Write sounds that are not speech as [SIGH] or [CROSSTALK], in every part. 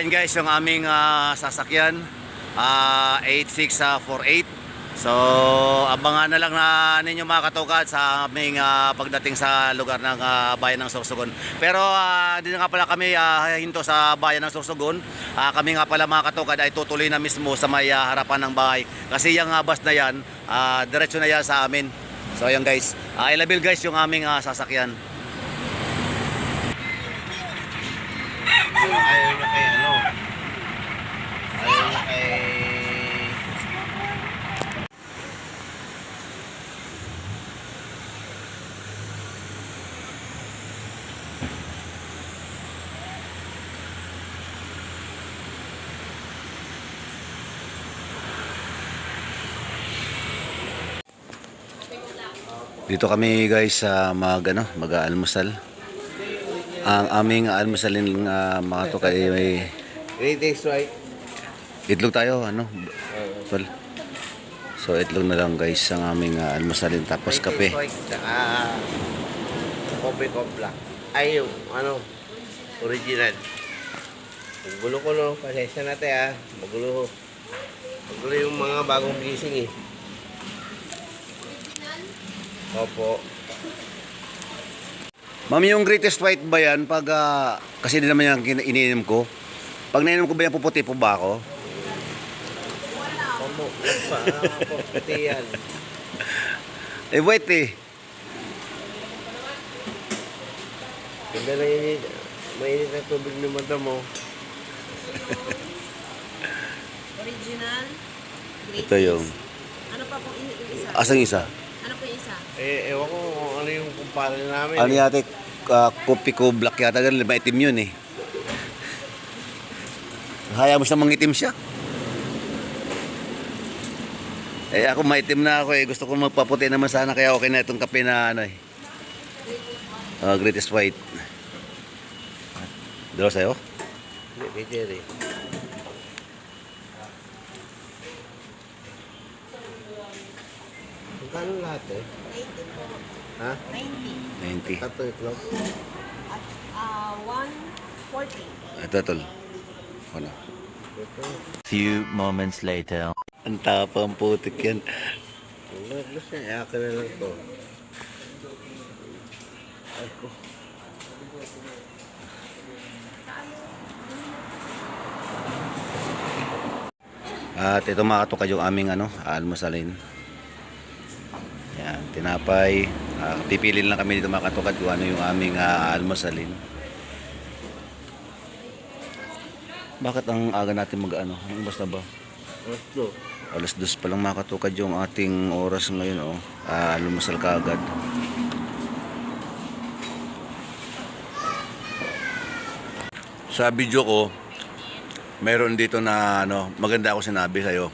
ayan guys yung aming ah, sasakyan ah, 8648. So abangan na lang na ninyo mga katugad sa aming ah, pagdating sa lugar ng ah, bayan ng Sorsogon. Pero ah, hindi nga pala kami ah, hinto sa bayan ng Sorsogon. Ah, kami nga pala mga katugad ay tutuloy na mismo sa may ah, harapan ng bahay. Kasi yung ah, bus na yan, ah, diretso na yan sa amin. So ayan guys, uh, ilabil guys yung aming ah, sasakyan. Ayaw na kay Dito kami guys sa mag ano, mag-aalmusal. Ang aming almusalin uh, mga to kay may Great days, right? itlog tayo ano. Tol. So itlog na lang guys ang aming uh, almusalin tapos kape. Kopi ko black. Ay, yung ano, original. Magulo ko no, pasensya natin ah. Magulo. Magulo yung mga bagong gising eh. Opo. Mami yung greatest white ba yan pag ah, kasi din naman yung iniinom ko. Pag nainom ko ba yan puputi po ba ako? Opo. Opo. Pati yan. [LAUGHS] Eh white eh. Ganda na yun. yun. Mainit na tubig ng mata mo. Original. Great Ito yung taste. Ano pa pong i- yung isa? asang isa. Ano po yung isa? Eh, ewan ko kung ano yung kumpara namin. Ano eh. yate uh, kopi ko black yata ganun, maitim yun eh. Haya mo siya mangitim siya. Eh ako maitim na ako eh. Gusto ko magpaputi naman sana kaya okay na itong kape na ano eh. Uh, greatest white. Dalawa sa'yo? Hindi, kay Jerry. Magkano lahat eh? 90 po. Ha? 90. 90. Tatlo itlog? At ah, 140. Ito tol. Ano? Few moments later. Ang tapang putik yan. Gusto niya, akin na lang to. Ay ko. At ito mga katukad yung aming ano, almusalin. Tinapay. Ah, pipili lang kami dito mga katukad kung ano yung aming ah, almusalin. Bakit ang aga natin mag ano? Ang na ba? Gusto. Alas dos pa lang mga katukad yung ating oras ngayon oh. Ah, almusal ka agad. Sa video ko, meron dito na ano, maganda ako sinabi sa'yo.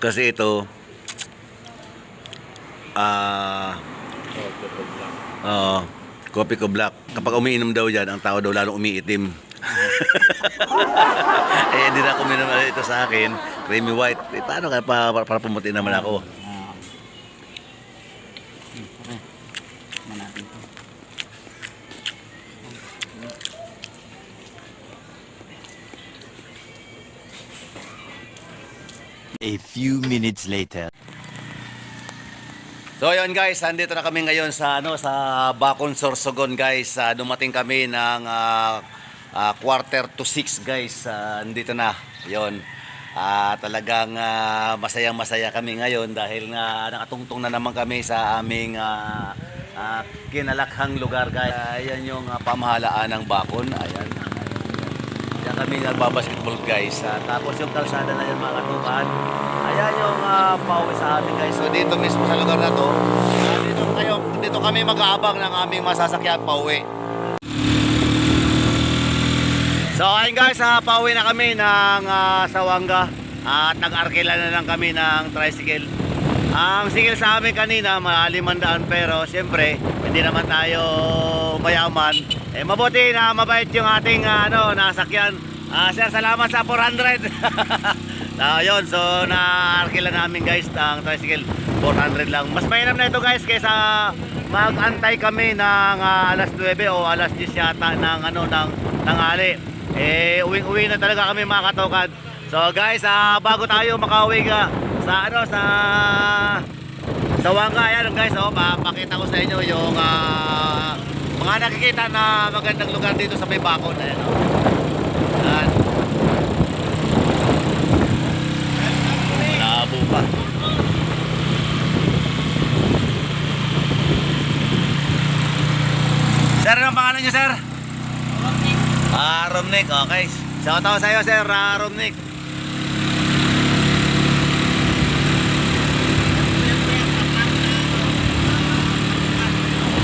Kasi ito, ah, Oh. Oo. Kopi ko black. Kapag umiinom daw yan, ang tao daw lalong umiitim. [LAUGHS] eh, hindi na ako uminom ito sa akin. Creamy white. Eh, paano kaya pa, para, para pumuti naman ako? A few minutes later. So yun guys, andito na kami ngayon sa ano sa Bacon Sorsogon guys. Ah, dumating kami ng ah, ah, quarter to six guys. Ah, andito na. Yon. Ah, talagang ah, masayang masaya kami ngayon dahil nga nakatungtong na naman kami sa aming ah, ah, kinalakhang lugar guys. Ayan yung ah, pamahalaan ng Bacon. Ayan. Diyan kami nagbabasketball guys. Ah, tapos yung kalsada na yan mga katukan. Ayan yung uh, pauwi sa amin guys. So dito mismo sa lugar na to, ah, dito, kayo, dito kami mag-aabang ng aming masasakyan pauwi. So ayun guys, uh, pauwi na kami ng ah, Sawanga at nag-arkila na lang kami ng tricycle. Ang singil sa amin kanina, malimandaan pero siyempre hindi naman tayo mayaman. Eh mabuti na mabait yung ating ah, ano, nasakyan. Ah, sir, salamat sa 400. [LAUGHS] Ah, yun, so na-arkila namin guys ng tricycle 400 lang. Mas mainam na ito guys kaysa mag-antay kami ng ah, alas 9 o alas 10 yata ng ano ng tanghali. eh uwing-uwi na talaga kami mga katokad. So guys, ah, bago tayo makauwi ka sa ano sa sa Wanga, ayan guys, oh, papakita ko sa inyo yung ah, mga nakikita na magandang lugar dito sa may bakon. Ayan, oh. Ayan. Malabo pa. Sir, anong pangalan niyo, sir? Romnick. Ah, Romnick. Okay. Shout out sa iyo, sir. Ah, Romnick.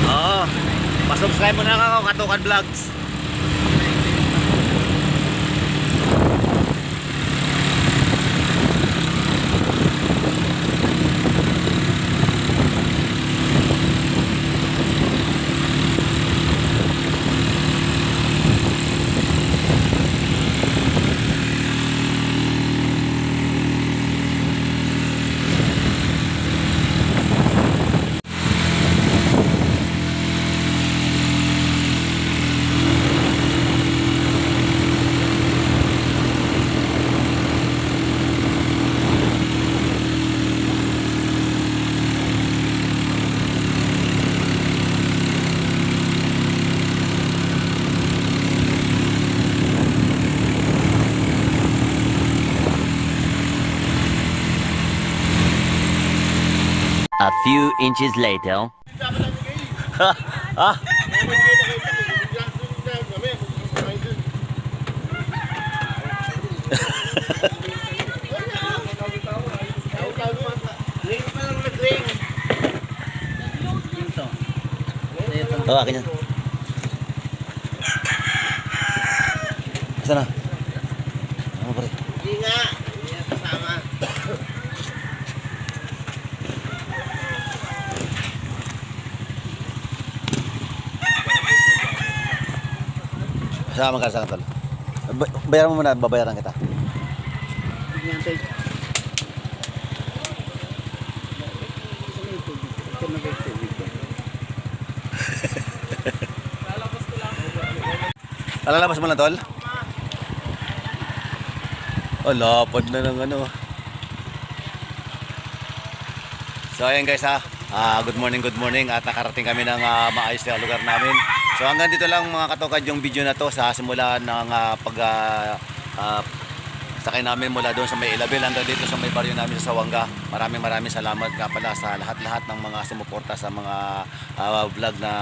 Oo. Pa-subscribe mo na ako, Katukan Vlogs. A few inches later. Ah, Oo, akin yan. Saan na? Ano? Hindi nga. Hindi nga Sama ka sa tol. Ba- Bayaran mo muna, babayaran kita. [LAUGHS] Lalabas mo na tol? Oh, lapad na ng ano. So ayan guys ha. Ah, good morning, good morning at nakarating kami ng ah, maayos na lugar namin. So hanggang dito lang mga katokad yung video na to sa simula ng ah, pag ah, ah, sakay namin mula doon sa may Ilabil hanggang dito sa may baryo namin sa Sawanga. Maraming maraming salamat nga pala sa lahat-lahat ng mga sumuporta sa mga ah, vlog na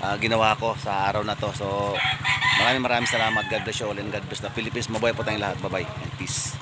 ah, ginawa ko sa araw na to. So maraming maraming salamat. God bless you all and God bless the Philippines. Mabuhay po tayong lahat. Bye-bye and peace.